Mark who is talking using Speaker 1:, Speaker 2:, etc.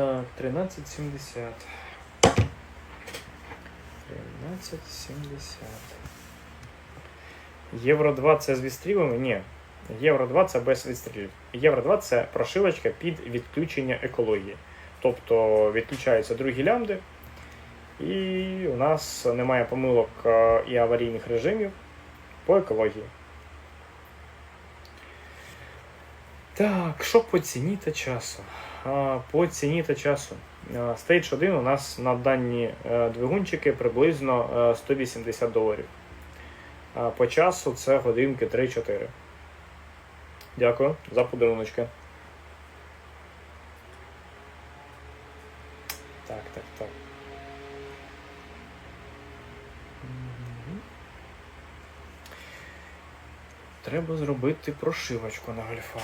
Speaker 1: Так, 1370. 1370. Євро 2 це з відстрілами? Ні. Євро 2 це без відстрілів. Євро 2 це прошивочка під відключення екології. Тобто відключаються другі лямди, і у нас немає помилок е, і аварійних режимів по екології. Так, що по ціні та часу? По ціні та часу. Stage 1 у нас на дані е, двигунчики приблизно е, 180 доларів. По часу це годинки 3-4. Дякую за подаруночки. Так, так, так. Треба зробити прошивочку на гольфа.